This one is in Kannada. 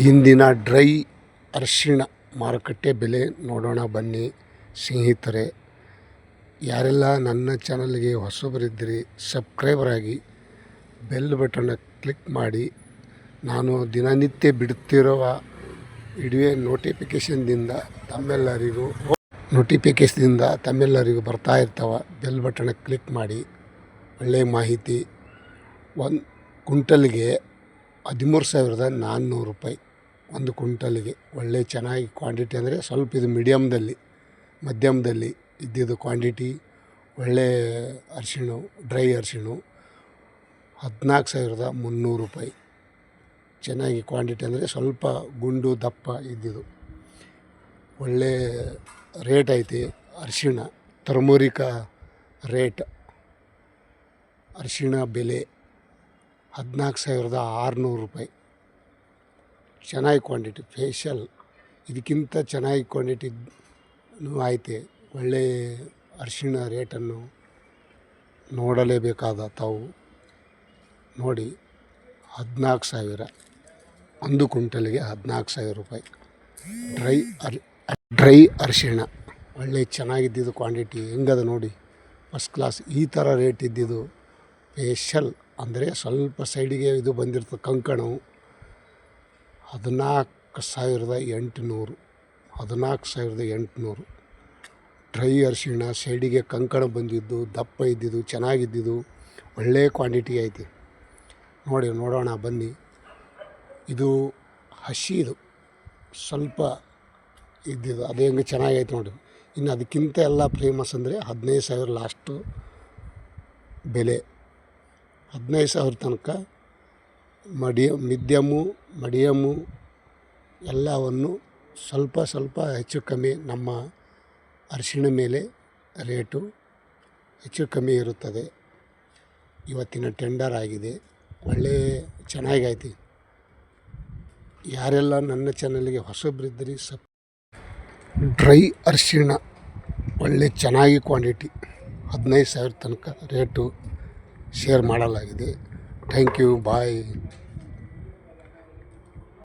ಇಂದಿನ ಡ್ರೈ ಅರಿಶಿಣ ಮಾರುಕಟ್ಟೆ ಬೆಲೆ ನೋಡೋಣ ಬನ್ನಿ, ಸ್ನೇಹಿತರೆ. ಯಾರೆಲ್ಲ ನನ್ನ ಚಾನಲ್ಗೆ ಹೊಸಬರಿದ್ದೀರಿ, ಸಬ್ಸ್ಕ್ರೈಬರ್ ಆಗಿ ಬೆಲ್ ಬಟನ್ನ ಕ್ಲಿಕ್ ಮಾಡಿ. ನಾನು ದಿನನಿತ್ಯ ಬಿಡುತ್ತಿರುವ ವಿಡಿಯೋ ನೋಟಿಫಿಕೇಷನ್ದಿಂದ ತಮ್ಮೆಲ್ಲರಿಗೂ ನೋಟಿಫಿಕೇಶನ್ದಿಂದ ತಮ್ಮೆಲ್ಲರಿಗೂ ಬರ್ತಾ ಇರ್ತಾವೆ, ಬೆಲ್ ಬಟನ್ನ ಕ್ಲಿಕ್ ಮಾಡಿ. ಒಳ್ಳೆಯ ಮಾಹಿತಿ. ಒಂದು ಕುಂಟಲ್ಗೆ ಹದಿಮೂರು ಸಾವಿರದ ನಾನ್ನೂರು ರೂಪಾಯಿ ಒಂದು ಕ್ವಿಂಟಲಿಗೆ. ಒಳ್ಳೆ ಚೆನ್ನಾಗಿ ಕ್ವಾಂಟಿಟಿ ಅಂದರೆ ಸ್ವಲ್ಪ ಇದು ಮೀಡಿಯಮ್ದಲ್ಲಿ ಮಧ್ಯಮದಲ್ಲಿ ಇದ್ದಿದ್ದು ಕ್ವಾಂಟಿಟಿ ಒಳ್ಳೆ ಅರಿಶಿಣ ಡ್ರೈ ಅರಿಶಿಣ, ಹದಿನಾಲ್ಕು ಸಾವಿರದ ಮುನ್ನೂರು ರೂಪಾಯಿ. ಚೆನ್ನಾಗಿ ಕ್ವಾಂಟಿಟಿ ಅಂದರೆ ಸ್ವಲ್ಪ ಗುಂಡು, ದಪ್ಪ ಇದ್ದಿದ್ದು. ಒಳ್ಳೆ ರೇಟ್ ಐತಿ ಅರಿಶಿಣ ತರ್ಮೂರಿಕ ರೇಟ್ ಅರಿಶಿಣ ಬೆಲೆ. ಹದಿನಾಲ್ಕು ಸಾವಿರದ ಆರುನೂರು ರೂಪಾಯಿ. ಚೆನ್ನಾಗಿ ಕ್ವಾಂಟಿಟಿ ಫೇಶಿಯಲ್ ಇದಕ್ಕಿಂತ ಚೆನ್ನಾಗಿ ಕ್ವಾಂಟಿಟಿನೂ ಐತೆ ಒಳ್ಳೆ ಅರಿಶಿಣ ರೇಟನ್ನು ನೋಡಲೇಬೇಕಾದ ತಾವು. ನೋಡಿ, ಹದಿನಾಲ್ಕು ಸಾವಿರ. ಒಂದು ಕುಂಟಲ್ಗೆ ಹದಿನಾಲ್ಕು ಸಾವಿರ ರೂಪಾಯಿ. ಡ್ರೈ ಅರ್, ಡ್ರೈ ಅರಿಶಿಣ. ಒಳ್ಳೆ ಚೆನ್ನಾಗಿದ್ದಿದ್ದು ಕ್ವಾಂಟಿಟಿ. ಹೆಂಗದ ನೋಡಿ? ಫಸ್ಟ್ ಕ್ಲಾಸ್ ಈ ಥರ ರೇಟ್ ಇದ್ದಿದ್ದು. ಫೇಶಲ್ ಅಂದರೆ ಸ್ವಲ್ಪ ಸೈಡಿಗೆ ಇದು ಬಂದಿರ್ತದೆ ಕಂಕಣವು ಹದಿನಾಲ್ಕು ಸಾವಿರದ ಎಂಟುನೂರು, ಹದಿನಾಲ್ಕು ಸಾವಿರದ ಎಂಟುನೂರು. ಡ್ರೈ ಅರಿಶಿಣ ಸೈಡಿಗೆ ಕಂಕಣ ಬಂದಿದ್ದು, ದಪ್ಪ ಇದ್ದಿದ್ದು, ಚೆನ್ನಾಗಿದ್ದಿದ್ದು ಒಳ್ಳೆಯ ಕ್ವಾಂಟಿಟಿ ಐತಿ. ನೋಡಿ, ನೋಡೋಣ, ಬನ್ನಿ. ಇದು ಹಸಿ ಇದು. ಸ್ವಲ್ಪ ಇದ್ದಿದ್ದು, ಅದೇ ಹೆಂಗೆ ಚೆನ್ನಾಗೈತೆ ನೋಡಿ. ಇನ್ನು ಅದಕ್ಕಿಂತ ಎಲ್ಲ ಫೇಮಸ್ ಅಂದರೆ ಹದಿನೈದು ಸಾವಿರ ಲಾಸ್ಟು ಬೆಲೆ. ಹದಿನೈದು ಸಾವಿರ ತನಕ ಮಡಿಯ, ಮಿದ್ಯಮು, ಮಡಿಯಮು ಎಲ್ಲವನ್ನು ಸ್ವಲ್ಪ ಸ್ವಲ್ಪ ಹೆಚ್ಚು ಕಮ್ಮಿ ನಮ್ಮ ಅರಿಶಿಣ ಮೇಲೆ ರೇಟು ಹೆಚ್ಚು ಕಮ್ಮಿ ಇರುತ್ತದೆ. ಇವತ್ತಿನ ಟೆಂಡರ್ ಆಗಿದೆ. ಒಳ್ಳೆ ಚೆನ್ನಾಗೈತಿ ಯಾರೆಲ್ಲ ನನ್ನ ಚಾನಲ್ಗೆ ಹೊಸಬ್ರಿದ್ದೀರಿ ಸಪ್ ಡ್ರೈ ಅರಿಶಿಣ ಒಳ್ಳೆ ಚೆನ್ನಾಗಿ ಕ್ವಾಂಟಿಟಿ ಹದಿನೈದು ಸಾವಿರ ತನಕ ರೇಟು ಶೇರ್ ಮಾಡಲಾಗಿದೆ. Thank you. ಬಾಯ್.